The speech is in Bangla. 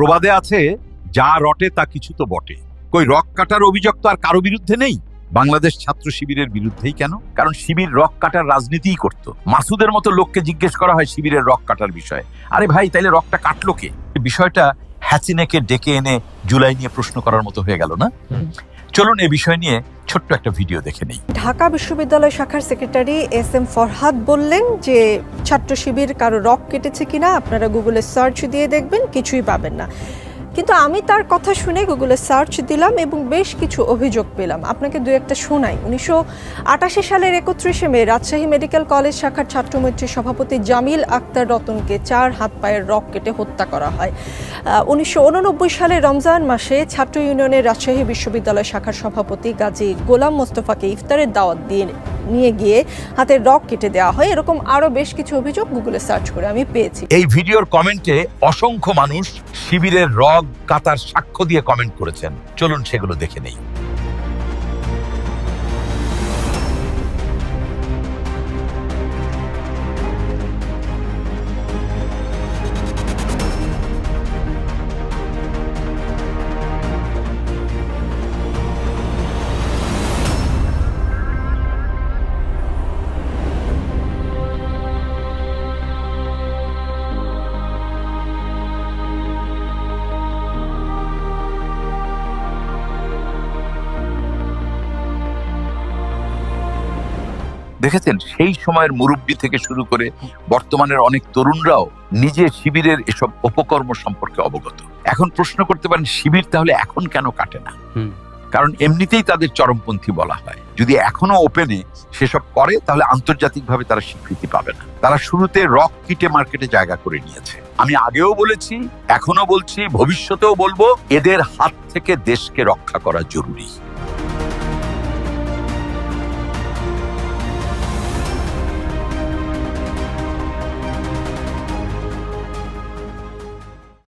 প্রবাদে আছে, যা রটে তা কিছু তো বটে। কই, রক কাটার অভিযোগ তো আর কারও বিরুদ্ধে নেই? বাংলাদেশ ছাত্র শিবিরের বিরুদ্ধেই কেন? কারণ শিবির রক কাটার রাজনীতিই করত। মাসুদের মতো লোককে জিজ্ঞেস করা হয় শিবিরের রক কাটার বিষয়ে। আরে ভাই, তাইলে রকটা কাটলো কে? বিষয়টা হ্যাচিনেকে ডেকে এনে জুলাই নিয়ে প্রশ্ন করার মতো হয়ে গেল না? চলুন এই বিষয় নিয়ে ছোট্ট একটা ভিডিও দেখে নেই। ঢাকা বিশ্ববিদ্যালয় শাখার সেক্রেটারি এস এম ফরহাদ বললেন যে, ছাত্র শিবির কারও রক কেটেছে কিনা আপনারা গুগলে সার্চ দিয়ে দেখবেন, কিছুই পাবেন না। কিন্তু আমি তার কথা শুনে গুগলে সার্চ দিলাম এবং বেশ কিছু অভিযোগ পেলাম। আপনাকে দু একটা শোনাই। উনিশশো আটাশি সালের একত্রিশে মে রাজশাহী মেডিকেল কলেজ শাখার ছাত্রমৈত্রীর সভাপতি জামিল আক্তার রতনকে চার হাত পায়ের রক কেটে হত্যা করা হয়। উনিশশো সালে রমজান মাসে ছাত্র ইউনিয়নের রাজশাহী বিশ্ববিদ্যালয় শাখার সভাপতি গাজী গোলাম মোস্তফাকে ইফতারের দাওয়াত দিয়ে নিয়ে গিয়ে হাতের রক কেটে দেওয়া হয়। এরকম আরও বেশ কিছু অভিযোগ গুগলে সার্চ করে আমি পেয়েছি। এই ভিডিওর কমেন্টে অসংখ্য মানুষ শিবিরের রগ কাতার সাক্ষ্য দিয়ে কমেন্ট করেছেন। চলুন সেগুলো দেখে নেই। দেখেছেন? সেই সময়ের মুরব্বী থেকে শুরু করে বর্তমানের অনেক তরুণরাও নিজে শিবিরের এসব উপকর্ম সম্পর্কে অবগত। এখন প্রশ্ন করতে পারেন শিবির তাহলে এখন কেন কাটে না? কারণ এমনিতেই তাদের চরমপন্থী বলা হয়। যদি এখনও ওপেনে সেসব করে তাহলে আন্তর্জাতিকভাবে তারা স্বীকৃতি পাবে না। তারা শুরুতে রক কিটে মার্কেটে জায়গা করে নিয়েছে। আমি আগেও বলেছি এখনও বলছি ভবিষ্যতেও বলব এদের হাত থেকে দেশকে রক্ষা করা জরুরি।